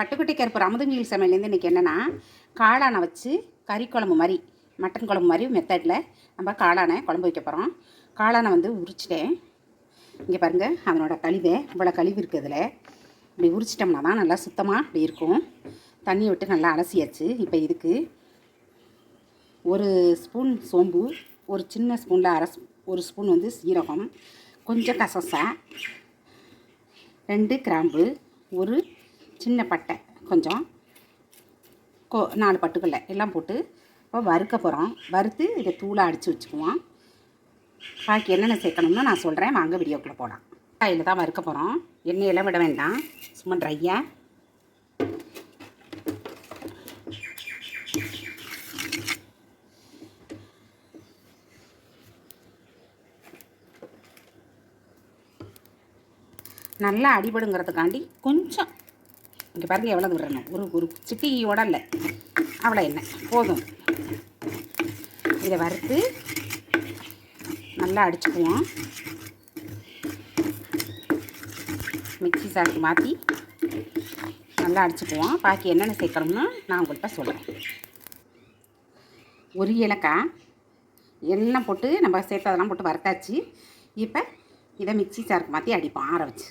பட்டுக்குட்டி கருப்பு அமுதமியில் சமையலேருந்து இன்றைக்கி என்னென்னா காளானை வச்சு கறி குழம்பு மாதிரி மட்டன் குழம்பு மாதிரி மெத்தடில் நம்ம காளானை குழம்பு வைக்க போகிறோம் காளானை வந்து உரிச்சிட்டேன். இங்கே பாருங்கள் அதனோட கழிவு இவ்வளோ கழிவு இருக்குது இதில். இப்படி உரிச்சிட்டோம்னா தான் நல்லா சுத்தமாக இப்படி இருக்கும். தண்ணி விட்டு நல்லா அலசியாச்சு. இப்போ இதுக்கு ஒரு ஸ்பூன் சோம்பு ஒரு சின்ன ஸ்பூனில் அரை ஒரு ஸ்பூன் வந்து சீரகம் கொஞ்சம் கசசா ரெண்டு கிராம்பு ஒரு சின்ன பட்டை கொஞ்சம். கோ நாலு பட்டுக்கல்ல எல்லாம் போட்டு இப்போ வறுக்க போகிறோம் வறுத்து இதை தூளாக அடித்து வச்சுக்குவோம். பாக்கி என்னென்ன சேர்க்கணும்னு நான் சொல்கிறேன் வாங்க வீடியோக்குள்ளே போகலாம் காயில் தான் வறுக்க போகிறோம் எண்ணெயெல்லாம் விட வேண்டாம். சும்மா ட்ரையாக நல்லா அடிபடுங்கிறதுக்காண்டி கொஞ்சம் இங்கே பாருங்கள் எவ்வளோ விடணும் ஒரு ஒரு சிட்டியோட இல்லை. அவ்வளோ எண்ணெய் போதும். இதை வறுத்து நல்லா அடிச்சுக்குவோம். மிக்ஸி சாக்கு மாற்றி நல்லா அடிச்சுக்குவோம். பாக்கி என்னென்ன சேர்க்கணும்னு நான் உங்கள்கிட்ட சொல்கிறேன் ஒரு ஏலக்காய் எல்லாம் போட்டு நம்ம சேர்த்ததெல்லாம் போட்டு வறுத்தாச்சு. இப்போ இதை மிக்ஸி சாருக்கு மாற்றி அடிப்போம் ஆற வச்சு.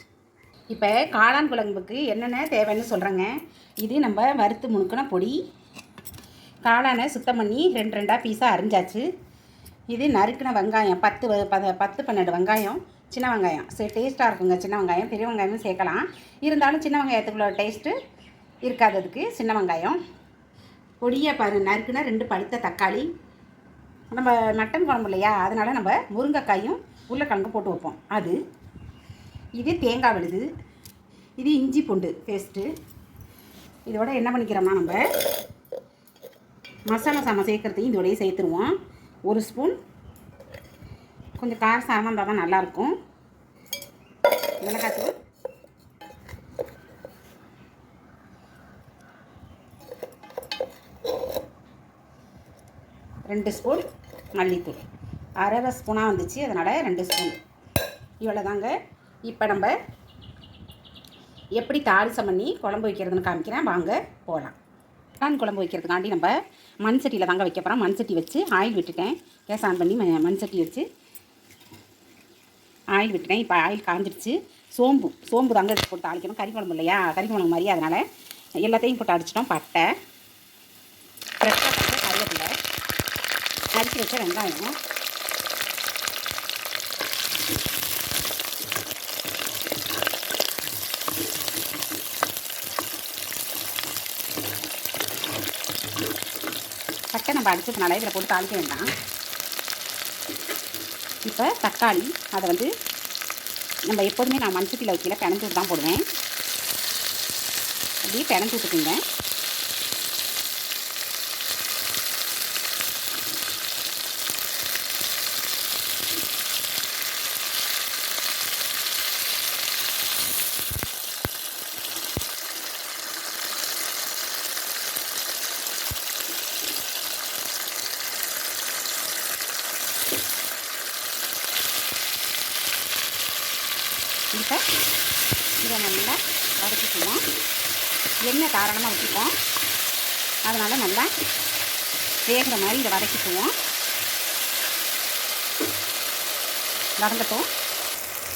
இப்போ காளான் குழம்புக்கு என்னென்ன தேவைன்னு சொல்கிறேங்க இது நம்ம வறுத்து முணுக்கின பொடி காளானை சுத்தம் பண்ணி ரெண்டு ரெண்டாக பீஸாக அரிஞ்சாச்சு. இது நறுக்கின வெங்காயம் பத்து வ- பத்து பன்னெண்டு வெங்காயம் சின்ன வெங்காயம். சரி டேஸ்ட்டாக இருக்குங்க சின்ன வெங்காயம். பெரிய வெங்காயமும் சேர்க்கலாம். இருந்தாலும் சின்ன வெங்காயத்துக்குள்ள டேஸ்ட்டு இருக்காததுக்கு சின்ன வெங்காயம். பொடியை பாரு நறுக்குன ரெண்டு பழுத்த தக்காளி. நம்ம மட்டன் குழம்பு இல்லையா? அதனால் நம்ம முருங்கைக்காயும் உருளைக்கிழங்கு போட்டு வைப்போம். அது இது தேங்காய் விழுது. இது இஞ்சி பூண்டு பேஸ்ட்டு இதோட என்ன பண்ணிக்கிறோம்னா நம்ம மசாலா சாமான் சேர்க்குறதையும் இதோடய சேர்த்துருவோம். ஒரு ஸ்பூன். கொஞ்சம் காரசாரமாக இருந்தால் தான் நல்லாயிருக்கும். மிளகாத்தூள். ரெண்டு ஸ்பூன் மல்லித்தூள். அரை அரை ஸ்பூனாக வந்துச்சு. அதனால் ரெண்டு ஸ்பூன். இவ்வளோ தாங்க இப்போ நம்ம எப்படி தாளிசம் பண்ணி குழம்பு வைக்கிறதுன்னு காமிக்கிறேன். வாங்க போகலாம் காளான் குழம்பு வைக்கிறதுக்காண்டி நம்ம மண் சட்டியில் தாங்க வைக்க போகிறோம் மண் சட்டி வச்சு ஆயில் விட்டுட்டேன். கேஸ் ஆன் பண்ணி மண் சட்டி வச்சு ஆயில் விட்டுட்டேன். இப்போ ஆயில் காஞ்சிடுச்சு. சோம்பு சோம்பு தாங்க எடுத்து போட்டு தாளிக்கணும். கறி குழம்பு இல்லையா? கறி குழம்பு மாதிரி அதனால் எல்லாத்தையும் போட்டு அடிச்சிட்டோம். பட்டை ஃப்ரெஷ்ஷாக கருவேப்பிலை அரிசி வச்ச வெங்காயம் பட்டை நம்ம அடிச்சதுனால இதில் போட்டு தாளிக்க வேண்டாம். இப்போ தக்காளி அதை வந்து நம்ம எப்போதுமே நான் மண்சட்டியில் வைக்கல பிணைஞ்சு தான் போடுவேன். அப்படியே பிணைஞ்சு விட்டுக்குங்க. இப்போ இதை நல்லா வதக்கிக்குவோம் எண்ணெய் காரணமாக வச்சுப்போம். அதனால் நல்லா வேகிற மாதிரி இதை வதக்கிக்குவோம். வதங்கட்டும்.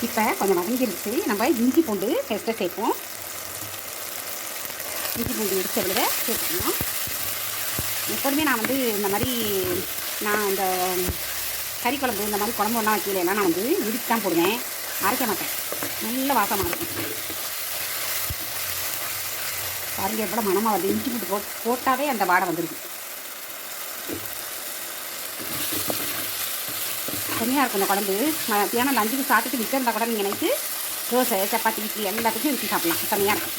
இப்போ கொஞ்சம் வதங்கிருச்சு. நம்ம இஞ்சி பூண்டு பேஸ்ட்டை சேர்ப்போம். இஞ்சி பூண்டு இடிச்ச விழுத சேர்த்துக்கணும் எப்போதுமே நான் வந்து இந்த மாதிரி நான் இந்த கறி குழம்பு இந்த மாதிரி குழம்பு ஒன்றா வைக்கலைன்னா நான் வந்து இடித்து தான் போடுவேன். அரைக்க மாட்டேன். நல்ல வாசமாக இருக்கும். பாருங்க எவ்வளோ மனமாக வருது. இஞ்சி போட்டு போட் போட்டாவே அந்த வாடை வந்துடுது தனியாக இருக்கும் இந்த குழம்பு. மத்தியானம் லஞ்சுக்கு சாப்பிட்டுட்டு மிச்சம் இருந்தால் கூட நீங்கள் நைட்டு தோசை சப்பாத்தி இட்லி எல்லாத்துக்கும் இட்லி சாப்பிட்லாம். தனியாக இருக்கும்.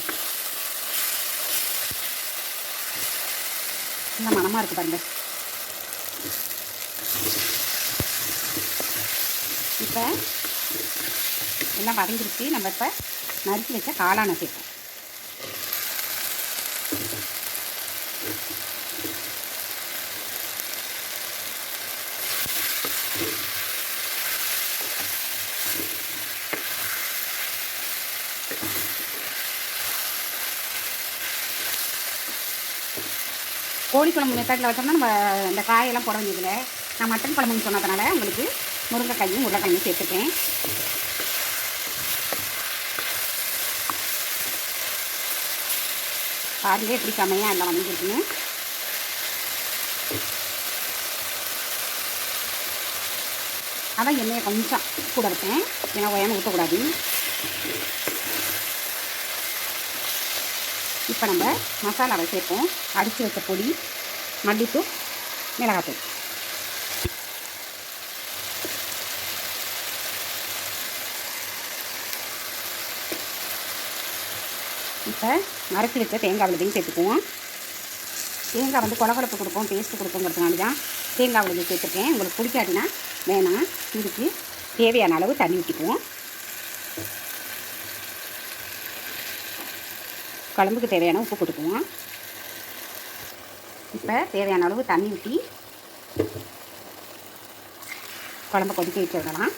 நல்ல மனமாக இருக்குது பாருங்க. இப்போ எல்லாம் வதங்கிருச்சு நம்ம இப்போ நறுக்கி வச்ச காளானை சேர்ப்போம். கோழி குழம்பு மெத்தடில் வச்சோம்னா நம்ம இந்த காயெல்லாம் போட வேண்டியதில்லை. நான் மட்டன் குழம்புன்னு சொன்னதுனால உங்களுக்கு முருங்கைக்காயும் உருளைக்கிழங்கும் சேர்த்துட்டேன் பாருங்க எப்படி செமையாக எல்லாம் வந்துருக்குன்னு அதான் எண்ணெயை கொஞ்சம் கூட வைப்பேன் ஏன்னா ஒயாமல் ஊற்றக்கூடாது இப்போ நம்ம மசாலாவை சேர்ப்போம். அடித்து வச்ச பொடி மல்லித்தூள் மிளகாத்தூள். இப்போ அரைச்சி வச்ச தேங்காய் விழுதையும் சேர்த்துக்குவோம். தேங்காய் வந்து கொலகொலப்பு கொடுக்கும் டேஸ்ட்டு கொடுப்போங்கிறதுனால தான் தேங்காய் விழுது சேர்த்துருக்கேன். உங்களுக்கு பிடிக்காட்டினா வேணாம். இதுக்கு தேவையான அளவு தண்ணி ஊற்றிக்குவோம் குழம்புக்கு தேவையான உப்பு கொடுக்குவோம் இப்போ தேவையான அளவு தண்ணி ஊற்றி குழம்பு கொதிக்க வச்சுருக்கலாம்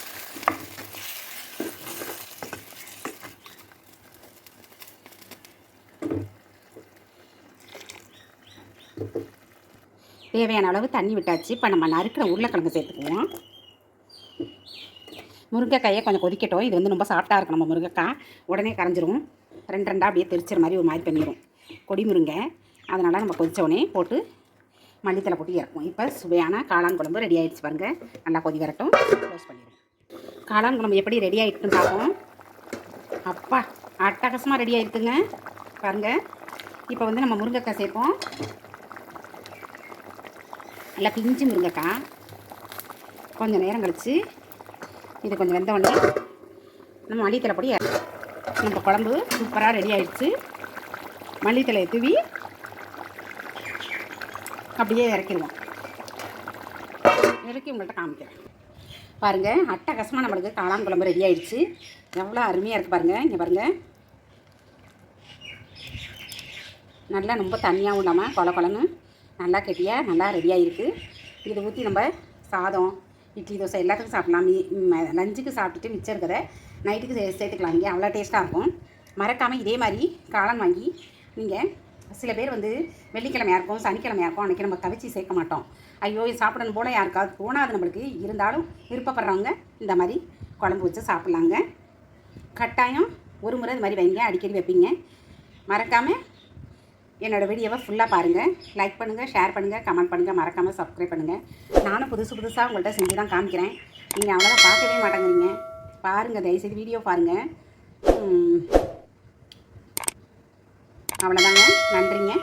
தேவையான அளவு தண்ணி விட்டாச்சு. இப்போ நம்ம நறுக்கிற உருளைக்கிழங்கு சேர்த்துக்குவோம். முருங்கைக்காயை கொஞ்சம் கொதிக்கட்டும். இது வந்து ரொம்ப சாஃப்டாக இருக்கும் நம்ம முருங்கைக்காய். உடனே கரைஞ்சிரும் ரெண்டு ரெண்டாக அப்படியே தெரிச்சிற மாதிரி ஒரு மாதிரி பண்ணிடும் கொடி முருங்கை. அதனால் நம்ம கொதிச்ச போட்டு மல்லித்தலை போட்டு இறக்கும் இப்போ சுவையான காளான் குழம்பு ரெடி ஆகிடுச்சு பாருங்கள் நல்லா கொதி வரட்டும். க்ளோஸ் பண்ணிடுவோம். காளான் குழம்பு எப்படி ரெடி ஆகிட்டுன்னு பார்ப்போம். அப்பா அட்டகாசமாக ரெடி ஆகிருக்குங்க பாருங்கள் இப்போ வந்து நம்ம முருங்கைக்காய் சேர்ப்போம். நல்லா பிஞ்சு முருங்கைக்காய் கொஞ்சம் நேரம் கழித்து இது கொஞ்சம் வெந்த உடனே நம்ம மல்லித்தலை பொடி நம்ம குழம்பு சூப்பராக ரெடி ஆயிடுச்சு. மல்லித்தலையை தூவி அப்படியே இறக்கிடுவோம். இறக்கி உங்கள்கிட்ட காமிக்கிறேன். பாருங்கள் அட்டகாசமாக நம்மளுக்கு காளான் குழம்பு ரெடி ஆயிடுச்சு. எவ்வளோ அருமையாக இருக்குது பாருங்கள் இங்கே பாருங்கள் நல்லா ரொம்ப தண்ணியாகவும் இல்லாமல் கொல கொலன்னு நல்லா கெட்டியாக நல்லா ரெடியாக இருக்குது இதை ஊற்றி நம்ம சாதம் இட்லி தோசை எல்லாத்துக்கும் சாப்பிட்லாம். மீ லஞ்சுக்கு சாப்பிட்டுட்டு மிச்சம் இருக்கிற நைட்டுக்கு சே சேர்த்துக்கலாம். இங்கே அவ்வளோ டேஸ்ட்டாக இருக்கும். மறக்காமல் இதே மாதிரி காளான் வாங்கி நீங்கள் சில பேர் வந்து வெள்ளிக்கிழமையாக இருக்கும் சனிக்கிழமையாக இருக்கும் அன்றைக்கி நம்ம கவிச்சி சேர்க்க மாட்டோம். ஐயோ சாப்பிடணும் போல் யாருக்காவது தோணாது நம்மளுக்கு. இருந்தாலும் விருப்பப்படுறவங்க இந்த மாதிரி குழம்பு வச்சு சாப்பிட்லாங்க. கட்டாயம் ஒரு முறை இந்த மாதிரி வைங்க அடிக்கடி வைப்பீங்க. மறக்காமல் என்னோடய வீடியோவை ஃபுல்லாக பாருங்கள் லைக் பண்ணுங்கள் ஷேர் பண்ணுங்கள் கமெண்ட் பண்ணுங்கள் மறக்காமல் சப்ஸ்கிரைப் பண்ணுங்கள் நானும் புதுசு புதுசாக உங்கள்கிட்ட செஞ்சு தான் காமிக்கிறேன். நீங்கள் அவ்வளோதான் பார்க்கவே மாட்டேங்கிறீங்க. பாருங்கள் தயவுசெய்து வீடியோ பாருங்கள் அவ்வளோதாங்க நன்றிங்க.